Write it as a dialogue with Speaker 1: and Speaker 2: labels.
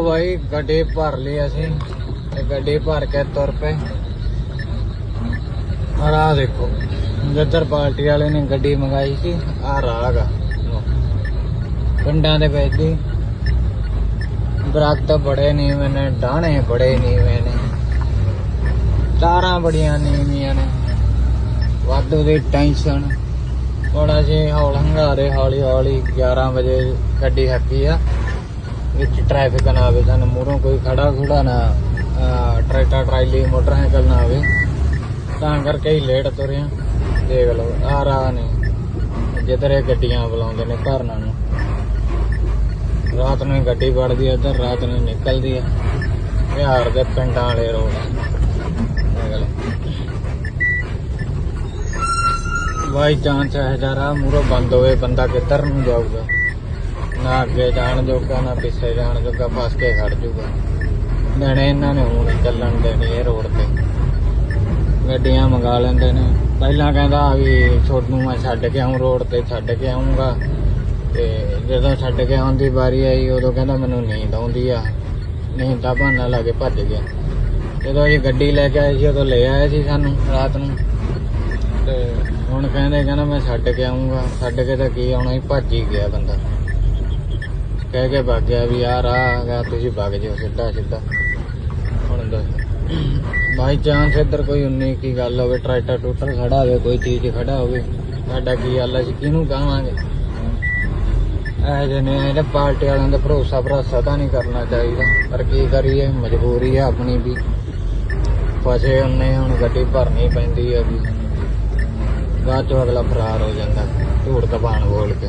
Speaker 1: ਲਓ ਭਾਈ ਗੱਡੀ ਭਰ ਲਈ ਅਸੀਂ ਤੇ ਗੱਡੀ ਭਰ ਕੇ ਤੁਰ ਪਏ। ਔਰ ਆਹ ਦੇਖੋ ਜੱਦਰ ਪਾਰਟੀ ਵਾਲੇ ਨੇ ਗੱਡੀ ਮੰਗਾਈ ਸੀ ਆ ਰਾਗ ਪਿੰਡਾਂ ਦੇ ਵਿੱਚ ਦੀ ਦਰਖਤ ਬੜੇ ਨੀਵੇਂ ਨੇ ਡਾਣੇ ਬੜੇ ਨੀਵੇਂ ਨੇ। ਤਾਰਾਂ ਬੜੀਆਂ ਨੀਵੀਆਂ ਨੇ। ਵਾਧੂ ਦੀ ਟੈਨਸ਼ਨ। ਬੜਾ ਜੇ ਹੌਲ ਹੰਗਾਰੇ ਹੌਲੀ ਹੌਲੀ 11 ਵਜੇ ਗੱਡੀ ਹੈਪੀ ਆ। ਵਿੱਚ ਟ੍ਰੈਫਿਕ ਨਾ ਆਵੇ, ਸਾਨੂੰ ਮੂਹਰੋਂ ਕੋਈ ਖੜਾ ਖੁੜਾ ਨਾ ਟਰੈਕਟਰ, ਟਰਾਲੀ, ਮੋਟਰਸਾਈਕਲ ਨਾ ਆਵੇ। ਤਾਂ ਕਰਕੇ ਹੀ ਲੇਟ ਤੁਰਿਆ ਦੇਖ ਲਓ ਆ ਰਾਹ ਨੇ, ਜਿੱਧਰ ਇਹ ਗੱਡੀਆਂ ਬੁਲਾਉਂਦੇ ਨੇ ਭਰਨਾ ਨੂੰ। ਰਾਤ ਨੂੰ ਗੱਡੀ ਵੜਦੀ ਹੈ ਇੱਧਰ ਰਾਤ ਨੂੰ ਨਿਕਲਦੀ ਆ। ਬਿਹਾਰ ਦੇ ਪਿੰਡਾਂ ਵਾਲੇ ਰੋਡ ਦੇਖ ਵਾਈ ਚਾਂਸ ਹੈ ਜਰਾ ਮੂਰੋ ਬੰਦ ਹੋਵੇ, ਬੰਦਾ ਕਿੱਧਰ ਨੂੰ ਜਾਊਗਾ? ਨਾ ਅੱਗੇ ਜਾਣ ਜੋਗਾ, ਨਾ ਪਿੱਛੇ ਜਾਣ ਜੋਗਾ, ਫਸ ਕੇ ਖੜ ਜੂਗਾ। ਦੇਣੇ ਇਹਨਾਂ ਨੇ ਹੁਣ ਚੱਲਣ ਦੇਣੀ ਇਹ ਰੋਡ ਤੇ। ਗੱਡੀਆਂ ਮੰਗਾ ਲੈਂਦੇ ਨੇ। ਪਹਿਲਾਂ ਕਹਿੰਦਾ ਵੀ ਤੁਹਾਨੂੰ ਮੈਂ ਛੱਡ ਕੇ ਆਉਂ ਰੋਡ ਤੇ ਛੱਡ ਕੇ ਆਉਂਗਾ ਤੇ ਜਦੋਂ ਛੱਡ ਕੇ ਆਉਣ ਦੀ ਵਾਰੀ ਆਈ, ਉਦੋਂ ਕਹਿੰਦਾ ਮੈਨੂੰ ਨੀਂਦ ਆਉਂਦੀ ਆ। ਨੀਂਦ ਦਾ ਬਹਾਨਾ ਲਾ ਕੇ ਭੱਜ ਗਿਆ। ਜਦੋਂ ਇਹ ਗੱਡੀ ਲੈ ਕੇ ਆਏ ਸੀ, ਉਦੋਂ ਲੈ ਆਏ ਸੀ ਸਾਨੂੰ ਰਾਤ ਨੂੰ। ਤੇ ਹੁਣ ਕਹਿੰਦੇ, ਕਹਿੰਦਾ ਮੈਂ ਛੱਡ ਕੇ ਆਉਂਗਾ ਛੱਡ ਕੇ ਤਾਂ ਕੀ ਆਉਣਾ ਹੀ ਭੱਜ ਹੀ ਗਿਆ ਬੰਦਾ। ਕਹਿ ਕੇ ਭੱਗ ਗਿਆ ਵੀ ਯਾਰ ਆ ਹੈਗਾ, ਤੁਸੀਂ ਭੱਗ ਜਾਓ ਸਿੱਧਾ ਸਿੱਧਾ। ਹੁਣ ਦੱਸ। ਬਾਈ ਚਾਂਸ ਇੱਧਰ ਕੋਈ ਉਨੀ ਕੀ ਗੱਲ ਹੋਵੇ, ਟਰੈਕਟਰ ਟੂਟਰ ਖੜਾ ਹੋਵੇ, ਕੋਈ ਚੀਜ਼ ਖੜਾ ਹੋਵੇ, ਸਾਡਾ ਕੀ ਹਾਲ ਅਸੀਂ ਕਿਹਨੂੰ ਕਹਾਂਗੇ ਇਹ ਜਿਹੇ ਨੇ ਇਹਦੇ ਪਾਰਟੀ ਵਾਲਿਆਂ ਦਾ ਭਰੋਸਾ ਭਰੋਸਾ ਤਾਂ ਨਹੀਂ ਕਰਨਾ ਚਾਹੀਦਾ, ਪਰ ਕੀ ਕਰੀਏ, ਮਜਬੂਰੀ ਹੈ ਆਪਣੀ ਵੀ। ਫਸੇ ਹੁੰਨੇ ਹੁਣ ਗੱਡੀ ਭਰਨੀ ਪੈਂਦੀ ਹੈ ਵੀ। ਬਾਅਦ ਚੋਂ ਅਗਲਾ ਫਰਾਰ ਹੋ ਜਾਂਦਾ, ਝੂਠ ਕਬਾਣ ਬੋਲ ਕੇ।